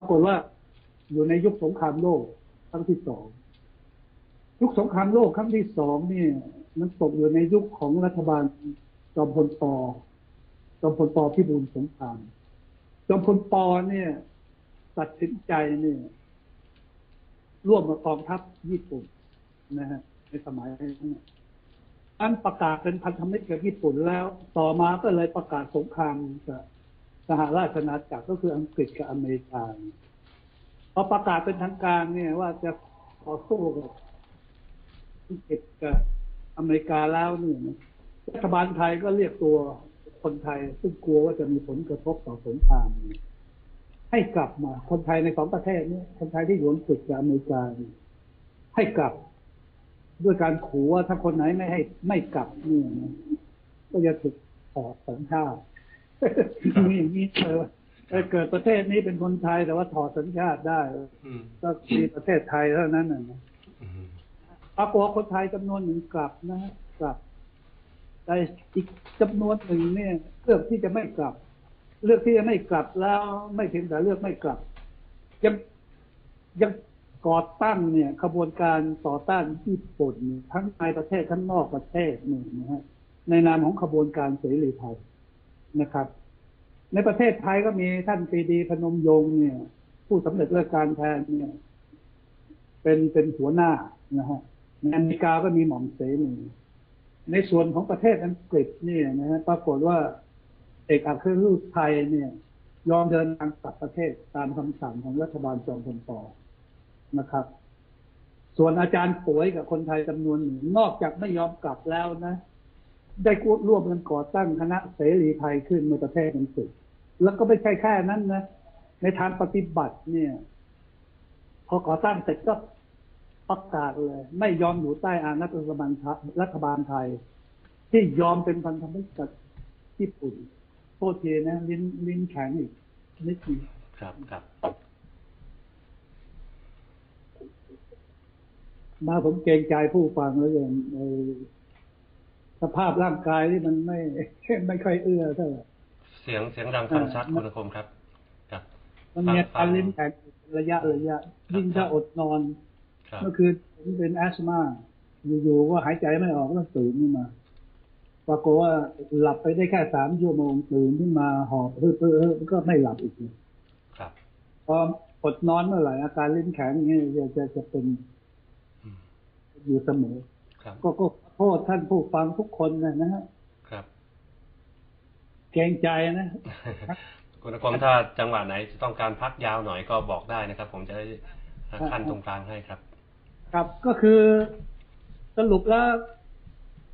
ปรากฏว่าอยู่ในยุคสงครามโลกครั้งที่สองยุคสงครามโลกครั้งที่สองนี่มันตกอยู่ในยุคของรัฐบาลจอมพลปอจอมพลปอพิบูลสงครามจอมพลปอเนี่ย ตัดสินใจเนี่ยร่วมกับกองทัพญี่ปุ่นนะฮะในสมัยนั้นอันประกาศเป็นพันธมิตรกับญี่ปุ่นแล้ว ต่อมาก็เลยประกาศสงครามกับ หราชอาณาจักรก็คืออังกฤษกับอเมริกาพอประกาศเป็นทางการเนี่ยว่าจะต่อสู้กับอังกฤษกับอเมริกาแล้วนี่รัฐบาลไทยก็เรียกตัวคนไทย ซึ่งกลัวว่าจะมีผลกระทบต่อสงครามให้กลับมา คนไทยในสองประเทศนี้คนไทยที่อยู่อังกฤษกับอเมริกาให้กลับ ด้วยการขู่ว่าถ้าคนไหนไม่ให้ไม่กลับนี่ยก็จะถูกถอสัญชาติ มีอย่างนี้เออเกิดประเทศนี้เป็นคนไทยแต่ว่าถอดสัญชาติได้ก็มีประเทศไทยเท่านั้นนะปรากฏคนไทยจำนวนหนึ่งกลับนะกลับแต่อีกจำนวนหนึ่งเนี่ยเลือกที่จะไม่กลับ เลือกที่จะไม่กลับแล้วไม่เพียงแต่เลือกไม่กลับ ยังยังก่อตั้งเนี่ยขบวนการต่อต้านญี่ปุ่นทั้งในประเทศทั้งนอกประเทศนี่นะฮะในนามของขบวนการเสรีไทย นะครับ ในประเทศไทยก็มีท่านปรีดีพนมยงค์เนี่ย ผู้สำเร็จรื่องการแทนเนี่ย เป็นเป็นหัวหน้านะฮะในอเมริกาก็มีหม่อมเสนีในส่วนของประเทศอังกฤษเนี่ยนะฮะปรากฏว่าเอกอัครราชทูตไทยเนี่ย ยอมเดินทางกลับประเทศตามคำสั่งของรัฐบาลจอมพลปนะครับ ส่วนอาจารย์ป่วยกับคนไทยจำนวนหนึ่งนอกจากไม่ยอมกลับแล้วนะ ได้ร่วมกันก่อตั้งคณะเสรีไทยขึ้นในประเทศอังกฤษแล้วก็ไม่ใช่แค่นั้นนะ ในทางปฏิบัติเนี่ย พอก่อตั้งเสร็จก็ประกาศเลย ไม่ยอมอยู่ใต้อานัตรัฐบาลรัฐบาลไทย ที่ยอมเป็นพันธมิตรกับญี่ปุ่นโทษทีนะ ลิ้นลิ้นแข็งอีกนิดนึงครับครับมาผมเกรงใจผู้ฟังแล้วอย่าง สภาพร่างกายที่มันไม่ไม่ค่อยเอื้อเท่าไหร่เสียงเสียงดังฟังชัดคุณคมครับครับมันมีอาการลิ้นแข็งระยะระยะ ยิ่งถ้าอดนอนครับเมื่อคืนผมเป็นแอสมาอยู่ๆก็หายใจไม่ออกก็ตื่นขึ้นมาปรากฏว่าหลับไปได้แค่สามชั่วโมงตื่นขึ้นมาหอบเพื่อเพื่อก็ไม่หลับอีกเลยครับพออดนอนเมื่อไหร่อาการลิ้นแข็งอย่างนี้จะจะจะเป็นอืมอยู่เสมอครับก็ก็ขอโทษท่านผู้ฟังทุกคนนะนะฮะครับ เกรงใจนะคุณคมถ้าจังหวะไหนจะต้องการพักยาวหน่อยก็บอกได้นะครับ ผมจะได้ขั้นตรงกลางให้ครับ ครับก็คือสรุปแล้ว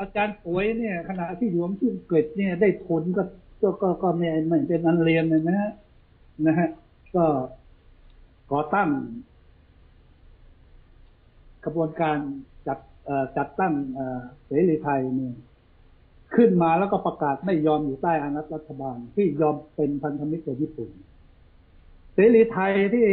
อาจารย์ป่วยเนี่ยขณะที่อยู่ที่อังกฤษเนี่ย ได้ทุนก็ก็ก็ก็ไม่ไม่เป็นอันเรียนเลยนะฮะนะฮะก็ก่อตั้งกระบวนการ จัดตั้งเสรีไทยเนี่ยขึ้นมาแล้วก็ประกาศไม่ยอมอยู่ใต้อานัตรัฐบาล ที่ยอมเป็นพันธมิตรกับญี่ปุ่น เสรีไทยที่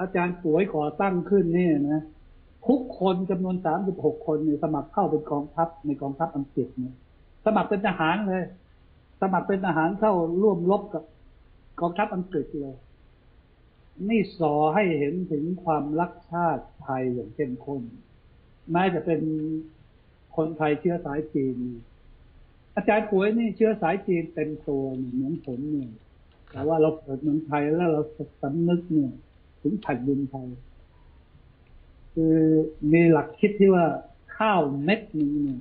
อาจารย์ป่วยก่อตั้งขึ้นเนี่ยนะทุกคนจำนวนสามสิบหกคนเนี่ยสมัครเข้าเป็นกองทัพในกองทัพอังกฤษเนี่ย สมัครเป็นทหารเลย สมัครเป็นทหารเข้าร่วมรบกับกองทัพอังกฤษเลย นี่สอให้เห็นถึงความรักชาติไทยอย่างเข้มข้น แม้จะเป็นคนไทยเชื้อสายจีน อาจารย์ป่วยนี่เชื้อสายจีนเต็มตัวเนี่ยเหมือนผมเนี่ยแต่ว่าเราเกิดเมืองไทยแล้วเราสำนึกเนี่ย ถึงแผ่นดินไทย คือมีหลักคิดที่ว่าข้าวเม็ดหนึงเนี่ย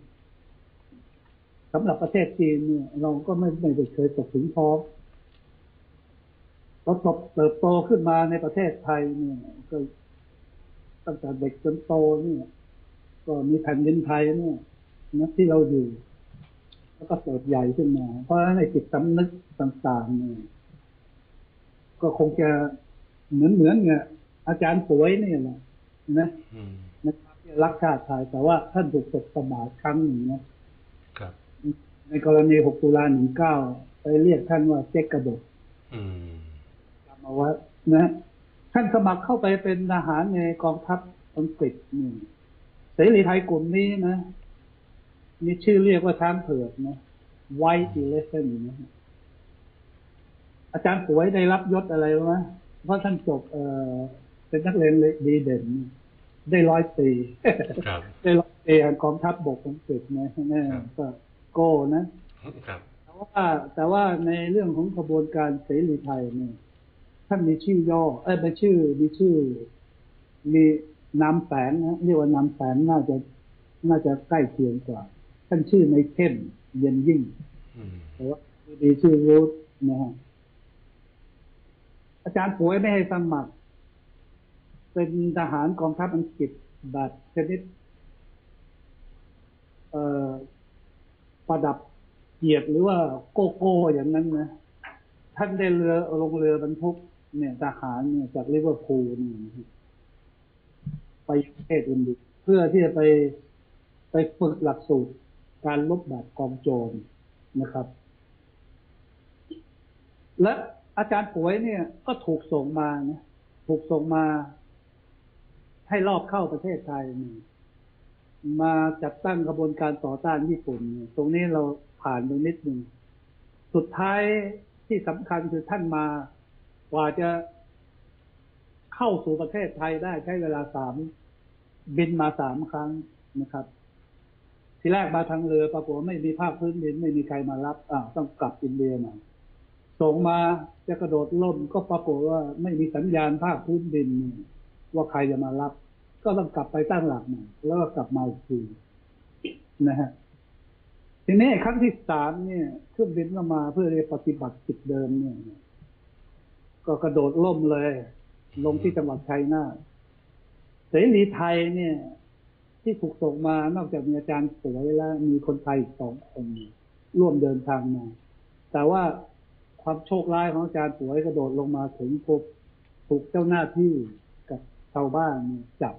สำหรับประเทศจีนเนี่ย เราก็ไม่ไม่ได้เคยตกถึงท้องเราตบเติบโตขึ้นมาในประเทศไทยเนี่ย ก็ตั้งแต่เด็กจนโตเนี่ย ก็มีแผ่นดินไทยเนี่ยนะที่เราอยู่ แล้วก็เติบใหญ่ขึ้นมา เพราะฉะนั้นในจิตสำนึกต่างๆเนี่ยก็คงจะเหมือนเหมือนเนี่ยอาจารย์ป่วยเนี่ยแหละนะอืมนะครับที่รักชาติไทยแต่ว่าท่านถูกตกประมาทครั้งหนึ่งนะครับในกรณี 6 ตุลา 19 ไปเรียกท่านว่าเจ๊กกระบดอืมจำเอาไว้นะ ท่านสมัครเข้าไปเป็นทหารในกองทัพอังกฤษนี่เส รีไทยกลุ่มนี้นะมีชื่อเรียกว่าช้างเผือกนะ White Elephant นะอาจารย์ป่วยได้รับยศอะไรรู้ไหมเพราะท่านจบเออเป็นนักเรียนดีเด่น ได้ร้อยปีครับได้ร้อยปีแห่งกองทัพบกอังกฤษนะนะก็โก้นะครับแต่ว่าแต่ว่าในเรื่องของขบวนการเสรีไทยเนี่ยท่านมีชื่อย่อ เอ้ยไม่ชื่อมีชื่อ มี นามแฝงนะเรียกว่านามแฝงน่าจะน่าจะใกล้เคียงกว่าท่านชื่อในเข้มเย็นยิ่งแต่ว่าดีชื่อรูทนะฮะอาจารย์ป่วยไม่ให้สมัคร เป็นทหารกองทัพอังกฤษแบบชนิดเอ่อประดับเกียรติหรือว่าโกโก้อย่างนั้นนะท่านได้เรือลงเรือบรรทุกเนี่ยทหารเนี่ยจากลิเวอร์พูลนี่ ไปประเทศอินเดียเพื่อที่จะไปไปฝึกหลักสูตรการลบแบบกองโจรนะครับ และอาจารย์ป่วยเนี่ยก็ถูกส่งมานะถูกส่งมา ให้รอบเข้าประเทศไทยมาจัดตั้งกระบวนการต่อต้านญี่ปุ่น ตรงนี้เราผ่านไปนิดหนึ่งสุดท้ายที่สำคัญคือท่านมากว่าจะเข้าสู่ประเทศไทยได้ใช้เวลาสาม บินมาสามครั้งนะครับ ทีแรกมาทางเรือปรากฏว่าไม่มีภาคพื้นดินไม่มีใครมารับอ้าวต้องกลับอินเดียหน่อยส่งมาจะกระโดดล่มก็ปรากฏว่าไม่มีสัญญาณภาคพื้นดิน ว่าใครจะมารับ ก็ต้องกลับไปตั้งหลักใหม่แล้วก็กลับมาอีกทีนะฮะทีนี้ครั้งที่สามเนี่ยเครื่องบินก็มาเพื่อจะปฏิบัติกิจเดิมเนี่ย ก็กระโดดล่มเลย ลงที่จังหวัดชัยนาท เสรีไทยเนี่ย ที่ถูกส่งมานอกจากมีอาจารย์สวยแล้ว มีคนไทยอีกสองคนร่วมเดินทางมา แต่ว่าความโชคร้ายของอาจารย์สวยกระโดดลงมาถึงพบถูกเจ้าหน้าที่กับชาวบ้านจับ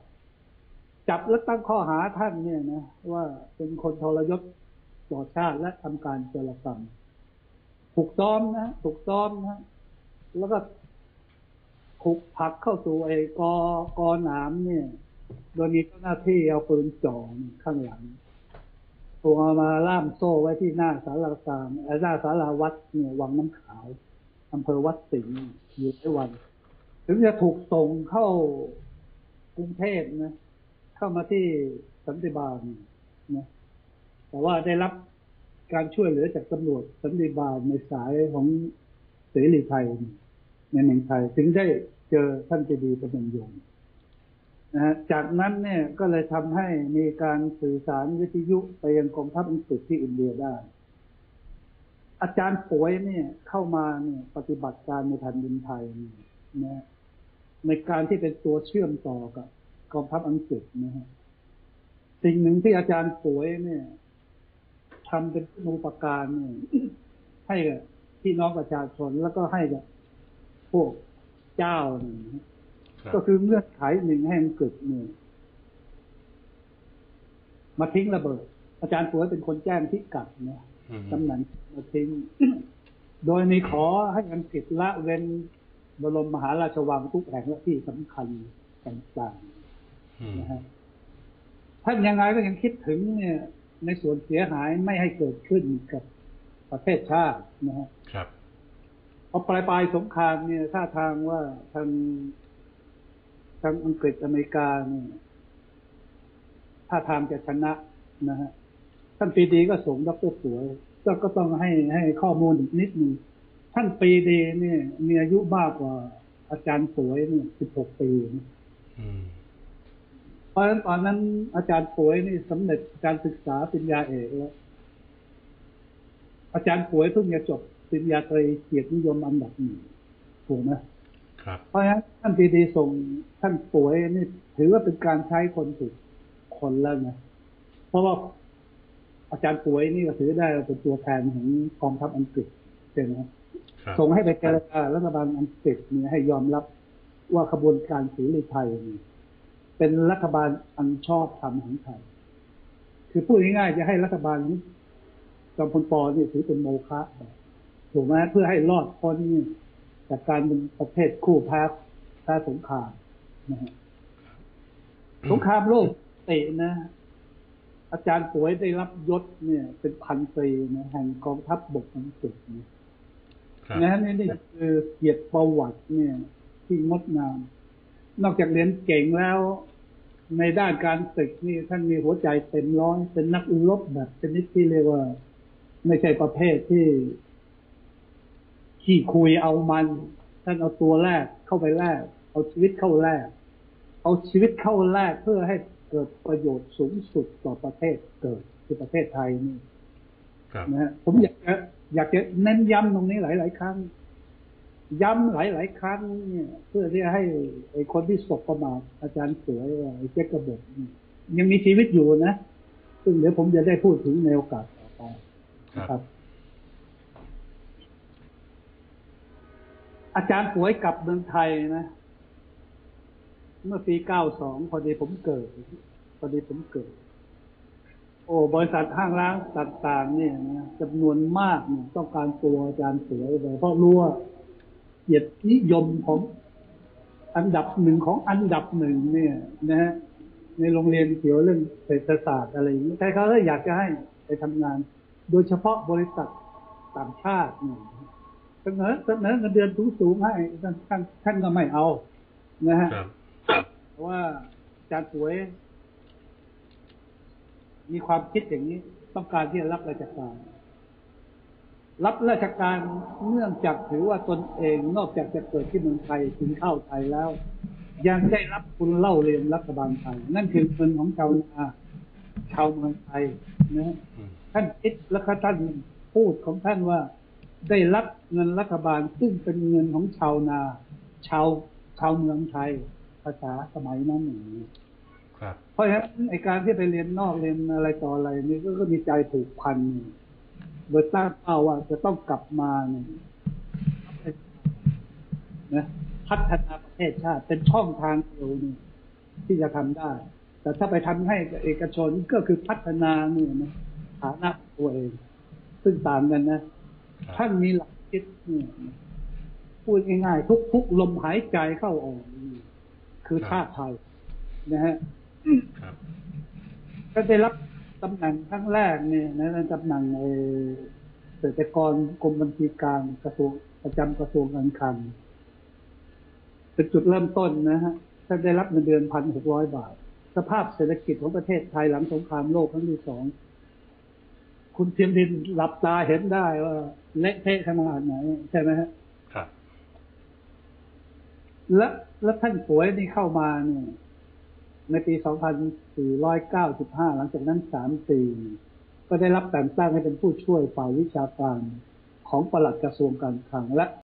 จับแล้วตั้งข้อหาท่านเนี่ยนะว่าเป็นคนทรยศต่อชาติและทำการเจรกรรมถูกซ้อมนะถูกซ้อมนะแล้วก็ ถูกผักเข้าสู่ไอ้กอกอหนามเนี่ย โดยมีเจ้าหน้าที่เอาปืนจ่อข้างหลังถูกเอามาล่ามโซ่ไว้ที่หน้าสารากลางไอ้หน้าสาราวัดเนี่ยวังน้ำขาวอำเภอวัดสิงห์อยู่ในวัน ถึงจะถูกส่งเข้ากรุงเทพนะ เข้ามาที่สันติบาลนะแต่ว่าได้รับการช่วยเหลือจากตำรวจสันติบาลในสายของเสรีไทย ในเมืองไทย ถึงได้เจอท่านเจดีย์ประมงยงนะฮะจากนั้นเนี่ยก็เลยทำให้มีการสื่อสารวิทยุไปยังกองทัพอังกฤษที่อินเดียได้ อาจารย์ป่วยเนี่ยเข้ามาเนี่ยปฏิบัติการในแผ่นดินไทยนะในการที่เป็นตัวเชื่อมต่อกับกองทัพอังกฤษนะฮะสิ่งหนึ่งที่อาจารย์ป่วยเนี่ยทำเป็นมูปการเนี่ยให้กับพี่น้องประชาชนแล้วก็ให้กับ พวกเจ้าเนี่ยนะครับก็คือเงื่อนไขหนึ่งให้อังกฤษเนี่ยมาทิ้งระเบิด อาจารย์ป่วยเป็นคนแจ้งพิกัดนะอืมตำแหน่งมาทิ้ง โดยมีขอให้อังกฤษละเว้นบรมมหาราชวังทุกแห่งและที่สำคัญต่างอืมๆนะฮะท่านยังไงก็ยังคิดถึงเนี่ย ในส่วนเสียหายไม่ให้เกิดขึ้นกับประเทศชาตินะฮะครับ พอปลายปลายๆสงครามเนี่ยท่าทางว่าทางทางอังกฤษอเมริกาเนี่ยท่าทางจะชนะนะฮะท่านปรีดีก็ส่งดรสวยก็ก็ต้องให้ให้ข้อมูลอีกนิดหนึ่งท่านปรีดีเนี่ย มีอายุมากกว่าอาจารย์สวยเนี่ยสิบหกปีนะอืมเพราะฉะนั้นตอนนั้นอาจารย์ป่วยนี่สำเร็จการศึกษาปริญญาเอกแล้วอาจารย์ป่วยเพิ่งจะจบ ปริญญาตรีเกียรตินิยมอันดับหนึ่งถูกไหมครับเพราะฉะนั้นท่านปีดีส่งท่านป่วยนี่ถือว่าเป็นการใช้คนถูกคนแล้วนะเพราะว่าอาจารย์ป่วยนี่ก็ถือได้เป็นตัวแทนของกองทัพอังกฤษใช่ไหมครับครับส่งให้ไปเจรจารัฐบาลอังกฤษเนี่ยให้ยอมรับว่าขบวนการสีริไทยนี่เป็นรัฐบาลอันชอบธรรมของไทยคือพูดง่ายๆจะให้รัฐบาลนี้จอมพลปอนี่ถือเป็นโมฆะ ถูกไหมเพื่อให้รอดพ้นจากการเป็นประเทศคู่แพ้แพ้สงครามนะฮะสงครามโลกเตะนะ อาจารย์ป่วยได้รับยศเนี่ย เป็นพันตรีนะแห่งกองทัพบกอังกฤษนะครับนะนี่นี่คือเกียรติประวัติเนี่ย ที่งดงาม นอกจากเรียนเก่งแล้วในด้านการศึกนี่ท่านมีหัวใจเต็มร้อยเป็นนักรบแบบชนิดที่เรียกว่า ไม่ใช่ประเภทที่ ขี้คุยเอามันท่านเอาตัวแรกเข้าไปแลกเอาชีวิตเข้าแลกเอาชีวิตเข้าแลกเพื่อให้เกิดประโยชน์สูงสุดต่อประเทศเกิดคือประเทศไทยนี่ครับนะฮะผมอยากจะอยากจะเน้นย้ำตรงนี้หลาย ๆ ครั้ง ย้ำหลาย ๆ ครั้งเนี่ย เพื่อที่จะให้ไอ้คนที่สบประมาทอาจารย์สวยไอ้เจ๊กกระบอกนี่ยังมีชีวิตอยู่นะ ซึ่งเดี๋ยวผมจะได้พูดถึงในโอกาสต่อไปครันะครับ อาจารย์ป่วยกลับเมืองไทยนะ เมื่อปี92พอดีผมเกิด พอดีผมเกิด โอ้บริษัทห้างร้านต่างๆเนี่ยนะจำนวนมากเนี่ยต้องการตัวอาจารย์สวยเลยเพราะรู้ว่าเกียรตินิยมของอันดับหนึ่งของอันดับหนึ่งเนี่ย นะฮะในโรงเรียนเกี่ยวเรื่องเศรษฐศาสตร์อะไรอย่างนี้ใครเขาก็อยากจะให้ไปทำงาน โดยเฉพาะบริษัทต่างชาติเนี่ย เสนอเสนอเงินเดือนสูงๆให้ท่านท่านท่านก็ไม่เอา นะฮะครับเพราะว่าอาจารย์สวย มีความคิดอย่างนี้ ต้องการที่จะรับราชการ รับราชการเนื่องจากถือว่าตนเองนอกจากจะเกิดที่เมืองไทยกินข้าวไทยแล้ว ยังได้รับคุณเล่าเรียนรัฐบาลไทย นั่นคือเงินของชาวนาชาวเมืองไทยนะฮะอืมท่านคิดและก็ท่านพูดของท่านว่า ได้รับเงินรัฐบาลซึ่งเป็นเงินของชาวนา ชาวชาวเมืองไทย ภาษาสมัยนั้นอย่างนี้ครับเพราะฉะนั้นไอการที่ไปเรียนนอกเรียนอะไรต่ออะไรนี่ก็ก็มีใจผูกพันโดยตั้งเป้าว่าจะต้องกลับมาเนี่ยนะพัฒนาประเทศชาติเป็นช่องทางเดียวนี่ที่จะทำได้ แต่ถ้าไปทำให้กับเอกชนก็คือพัฒนาเนี่ยนะฐานะตัวเอง ซึ่งต่างกันนะครับ ท่านมีหลักคิดเนี่ยพูดง่ายๆทุกทุกๆลมหายใจเข้าออกนี่คือชาติไทยนะฮะครับก็ได้รับตำแหน่งครั้งแรกเนี่ยนะในตำแหน่งไอ้เกษตรกรกรมบัญชีกลางกระทรวงประจำกระทรวงการคลังเป็นจุดเริ่มต้นนะฮะท่านได้รับเงินเดือนพันหกร้อยบาท สภาพเศรษฐกิจของประเทศไทยหลังสงครามโลกครั้งที่สอง คุณเทียมดินหลับตาเห็นได้ว่าเละเทะขนาดไหนใช่ไหมฮะครับ และและท่านป่วยนี่เข้ามาเนี่ยในปี 2495 หลังจากนั้น 3 ปี ก็ได้รับแต่งตั้งให้เป็นผู้ช่วยฝ่ายวิชาการของปลัดกระทรวงการคลังและ